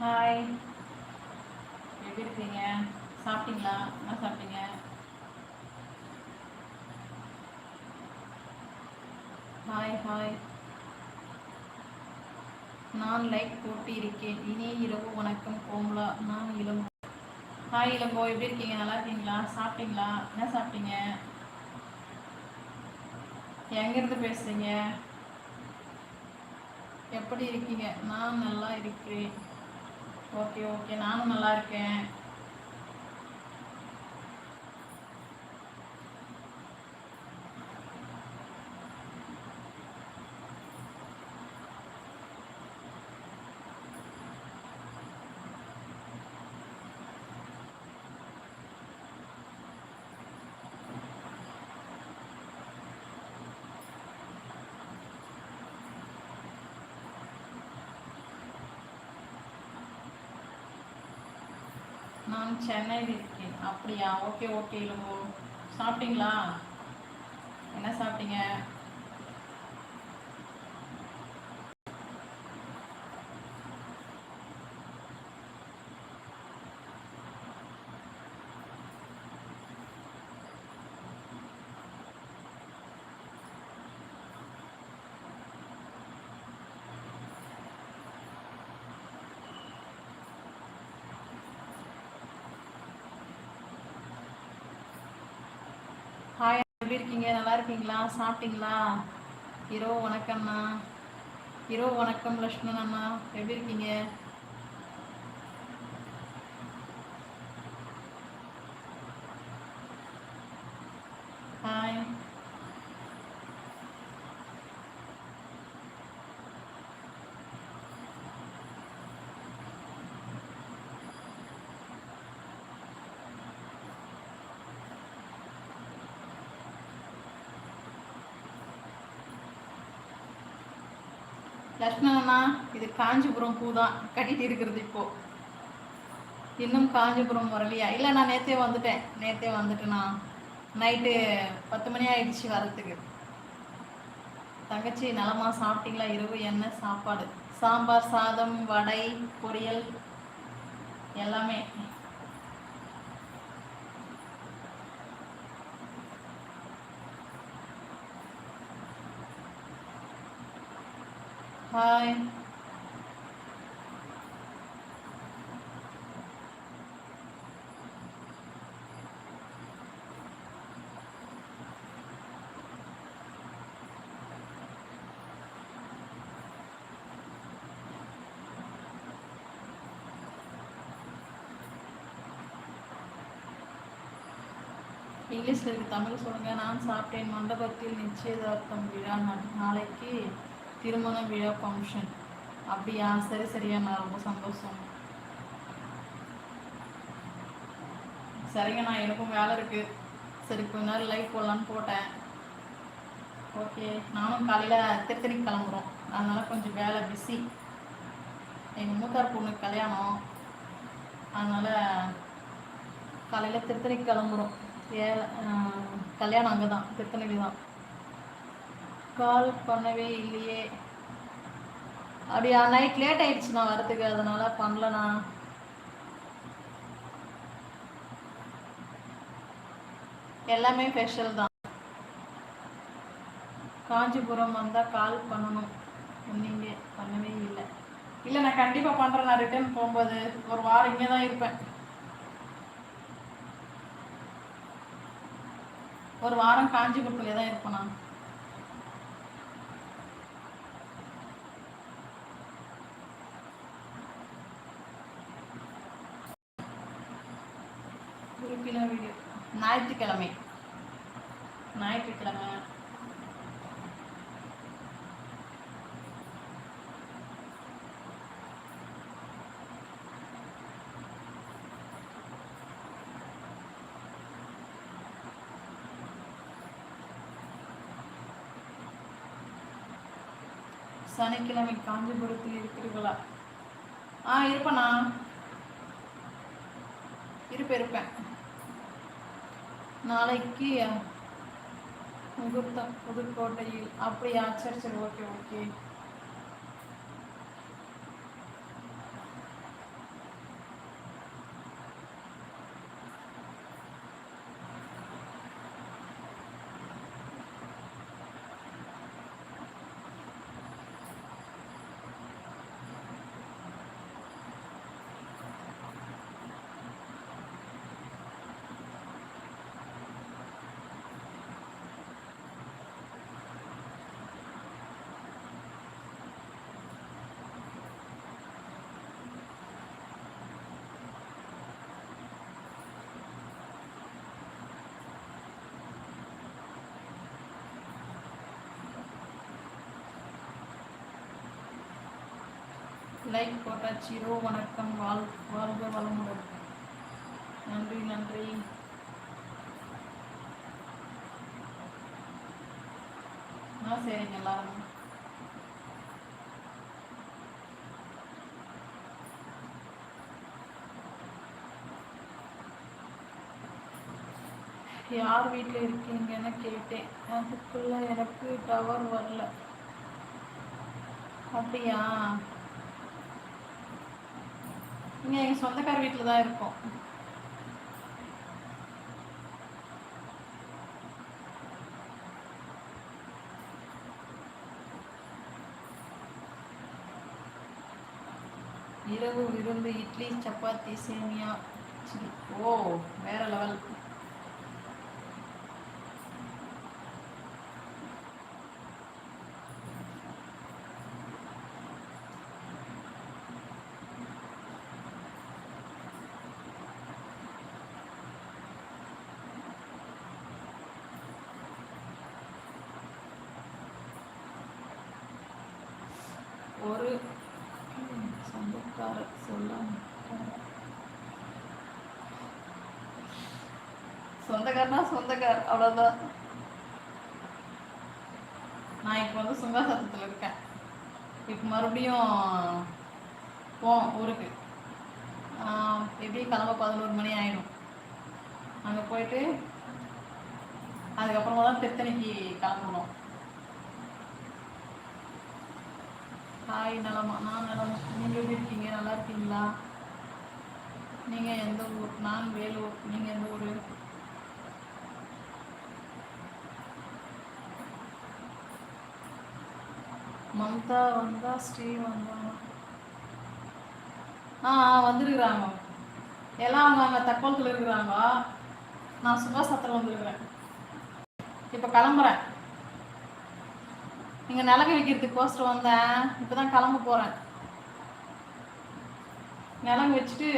Hi எப்படி இருக்கீங்க? சாப்பிட்டீங்களா? என்ன சாப்பிட்டீங்க? ஹாய் ஹாய் நான் லைக் போட்டு இருக்கேன். இனி இரவு வணக்கம் கோம்லா நான் இளம். ஹாய் இளம்போ எப்படி இருக்கீங்க? நல்லா இருக்கீங்களா? சாப்பிட்டீங்களா? என்ன சாப்பிட்டீங்க? எங்கேருந்து பேசுகிறீங்க எப்படி இருக்கீங்க? நான் நல்லா இருக்கிறேன். ஓகே ஓகே நானும் நல்லா இருக்கேன். நான் சென்னையில் இருக்கேன். அப்படியா? Okay okay Elango. சாப்பிட்டீங்களா? என்ன சாப்பிட்டீங்க ஹாய் எப்படி இருக்கீங்க நல்லா இருக்கீங்களா? சாப்பிட்டீங்களா? இரவு வணக்கம்ண்ணா இரவு வணக்கம் லக்ஷ்மணன் அண்ணா எப்படி இருக்கீங்க ஹாய் லக்ஷ்மணன் அண்ணா இது காஞ்சிபுரம் பூ தான் கட்டிட்டு இருக்கிறது இப்போ. இன்னும் காஞ்சிபுரம் வரலையா இல்லை நான் நேற்றே வந்துட்டேன். நேற்றே வந்துட்டேண்ணா நைட்டு பத்து மணி ஆயிடுச்சு வரத்துக்கு தங்கச்சி நலமா சாப்பிட்டீங்களா? இரவு என்ன சாப்பாடு? சாம்பார் சாதம் வடை பொரியல் எல்லாமே. ஹாய் இங்கிலீஷில் இருக்கு தமிழ் சொல்லுங்க நான் சாப்பிட்டேன் மண்டபத்தில் நிச்சயதார்த்தம் விழா நா- நாளைக்கு திருமண விழா ஃபங்க்ஷன் அப்படியா? சரி சரியா. நான் ரொம்ப சந்தோஷம். சரிங்கண்ணா எனக்கும் வேலை இருக்கு. சரி கொஞ்ச நேரம் லைவ் போடலான்னு போட்டேன். ஓகே நானும் காலையில் திருத்தணிக்கு கிளம்புறோம். அதனால் கொஞ்சம் வேலை பிஸி எங்கள் மூத்தார் பொண்ணுக்கு கல்யாணம். அதனால் காலையில் திருத்தணிக்கு கிளம்புறோம். ஏ கல்யாணம் அங்கே தான் திருத்தணிக்கு தான் கால் பண்ணவே இல்லையே. அப்படியா நைட் லேட் ஆயிடுச்சு நான் வரத்துக்கு அதனால பண்ணலண்ணா. எல்லாமே ஸ்பெஷல் தான். காஞ்சிபுரம் வந்தால் கால் பண்ணணும். நீங்க பண்ணவே இல்லை. இல்லை நான் கண்டிப்பாக பண்ணுறேன் நான் ரிட்டர்ன் போகும்போது ஒரு வாரம் இங்கே தான் இருப்பேன். ஒரு வாரம் காஞ்சிபுரத்துலேயே தான் இருப்பேன் நான். உறுப்பினர் வீடியோ ஞாயிற்றுக்கிழமை. ஞாயிற்றுக்கிழமை. சனிக்கிழமை காஞ்சிபுரத்தில் இருக்கிறீர்களா? ஆ இருப்பேண்ணா இருப்பேன் இருப்பேன். நாளைக்கு முகூர்த்தம் புதுக்கோட்டையில் அப்படியா? சரி சரி ஓகே ஓகே லைக் போட்டாச்சு. ரோ வணக்கம். வாழ் வாழ்க வளமுடன். நன்றி நன்றி. ஆ சரிங்க எல்லாரும். யார் வீட்டில் இருக்கீங்கன்னு கேட்டேன். அதுக்குள்ள எனக்கு டவர் வரல. அப்படியா? இங்கே எங்கள் சொந்தக்கார வீட்டில் தான் இருக்கோம். இரவு விருந்து இட்லி சப்பாத்தி சேமியா ஓ வேற லெவல் ஒரு சொந்தக்கார சொல்ல சொந்தக்காரனா? சொந்தக்கார் அவ்வளோதான் நான் இப்போ வந்து சுங்காசத்தத்தில் இருக்கேன். இப்போ மறுபடியும் போவோம் ஊருக்கு. எப்படி கிளம்ப பதினோரு மணி ஆயிடும். அங்கே போயிட்டு அதுக்கப்புறமா தான் திருத்தணிக்கு கிளம்பணும். ஹாய் நலமா. நான் நலமா. நீங்கள் எப்படி இருக்கீங்க? நல்லா இருக்கீங்களா? நீங்கள் எந்த ஊர்? நான் வேலூர் நீங்கள் எந்த ஊர் மம்தா வந்தா ஸ்ரீ வந்தா. ஆ வந்துருக்குறாங்க. எல்லாம் அவங்க அங்கே தக்கோலத்தில் இருக்கிறாங்க. நான் சுபாசத்தில் வந்துருக்குறேன். இப்போ கிளம்புறேன். நீங்கள் நிலங்க வைக்கிறதுக்கு போஸ்டர் வந்தேன். இப்போ தான் கிளம்ப போகிறேன் நிலங்கு வச்சுட்டு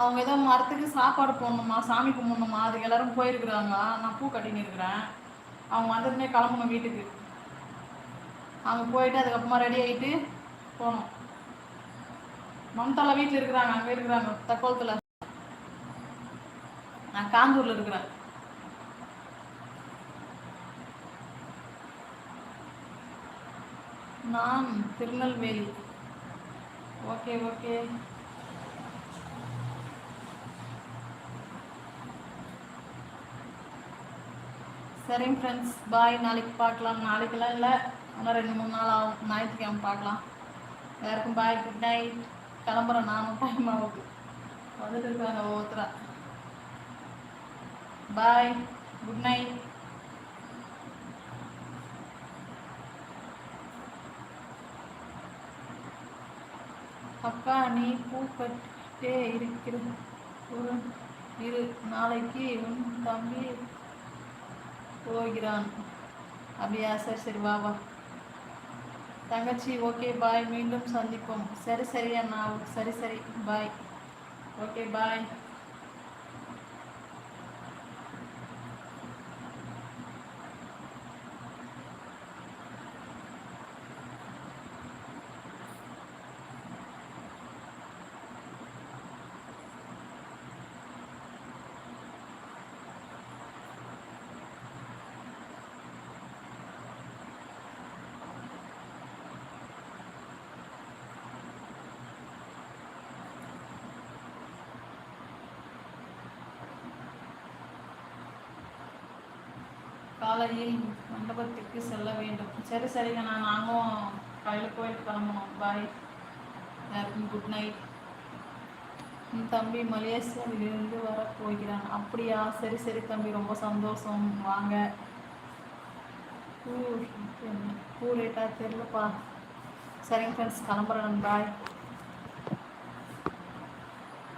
அவங்க ஏதோ மரத்துக்கு சாப்பாடு போடணுமா சாமி கும்பிடணுமா அதுக்கு எல்லோரும் போயிருக்கிறாங்க. நான் பூ கட்டின்னு இருக்கிறேன். அவங்க வந்ததுமே கிளம்பணும் வீட்டுக்கு. அவங்க போயிட்டு அதுக்கப்புறமா ரெடி ஆகிட்டு போனோம். மம்தால வீட்டில் இருக்கிறாங்க அங்கே இருக்கிறாங்க தக்கோலத்தில். நான் காந்தூரில் இருக்கிறேன். நான் திருநெல்வேலி. Okay okay. சரிங்க ஃப்ரெண்ட்ஸ் பாய் நாளைக்கு பார்க்கலாம். நாளைக்கெல்லாம் இல்லை. ஆனால் ரெண்டு மூணு நாள் ஆகும். ஞாயிற்றுக்கிழமை பார்க்கலாம். எல்லாருக்கும் பாய் குட் நைட் கிளம்புறேன். நானும் டைம் வந்துட்டு இருக்காங்க ஒவ்வொருத்தரா. பாய் குட் நைட் அக்கா நீ பூ கட்டே இருக்கிற ஒரு இரு நாளைக்கு உன் தம்பி போகிறான். அப்படியா? சரி சரி வா வா. தங்கச்சி ஓகே பாய் மீண்டும் சந்திப்போம். சரி சரி அண்ணா சரி சரி பாய் ஓகே பாய் காலையில் மண்டபத்துக்கு செல்ல வேண்டும். சரி சரிங்க. நான் நாங்களும் காலையில் கோயிலுக்கு கிளம்பணும். பாய் எல்லாருக்கும் குட் நைட் என் தம்பி மலேசியாவிலிருந்து வர போகிறான் அப்படியா? சரி சரி தம்பி. ரொம்ப சந்தோஷம். வாங்க. பூ பூ ரேட்டாக தெரிலப்பா சரிங்க ஃப்ரெண்ட்ஸ் கிளம்புறேன். பாய்